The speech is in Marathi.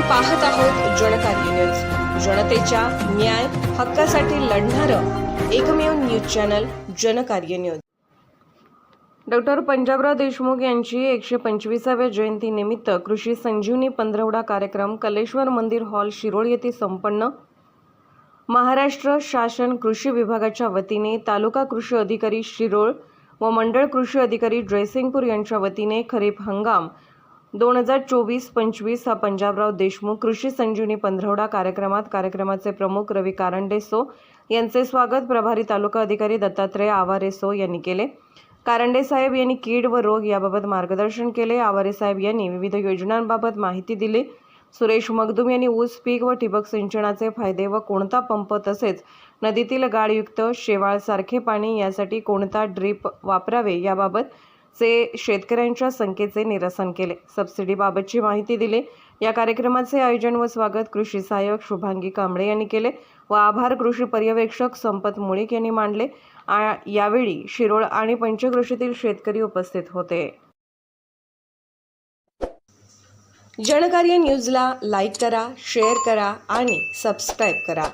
पाहत आहोत जनकार्य न्यूज. जनतेच्या न्याय हक्कासाठी लढणारं एकमेव news channel Jankarya news. Doctor Panjabrao Deshmukh यांची एकशे पंचवीसाव्या जयंतीनिमित्त कृषी संजीवनी पंधरवडा कार्यक्रम कलेश्वर मंदिर हॉल शिरोळ येथे संपन्न. महाराष्ट्र शासन कृषी विभागाच्या वतीने तालुका कृषी अधिकारी शिरोळ व मंडळ कृषी अधिकारी जयसिंगपूर यांच्या वतीने खरीप हंगाम दोन हजार चोवीस पंचवीस हा पंजाबराव देशमुख कृषी संजीवनी पंधरवडा कार्यक्रमात कार्यक्रमाचे प्रमुख रवी कारंडेसो यांचे स्वागत प्रभारी तालुका अधिकारी दत्तात्रय आवारेसो यांनी केले. कारंडे साहेब यांनी कीड व रोग याबाबत मार्गदर्शन केले. आवारे साहेब यांनी विविध योजनांबाबत माहिती दिली. सुरेश मगदूम यांनी ऊस पीक व ठिबक सिंचनाचे फायदे व कोणता पंप तसेच नदीतील गाळयुक्त शेवाळसारखे पाणी यासाठी कोणता ड्रीप वापरावे याबाबत चे शेतकऱ्यांच्या संख्येचे निरसन केले. सबसिडीबाबतची माहिती दिली. या कार्यक्रमाचे आयोजन व स्वागत कृषी सहाय्यक शुभांगी कांबळे यांनी केले व आभार कृषी पर्यवेक्षक संपत मुळीक यांनी मांडले. यावेळी शिरोळ आणि पंचकृषीतील शेतकरी उपस्थित होते. जनकार्य न्यूजला लाईक करा शेअर करा आणि सबस्क्राईब करा.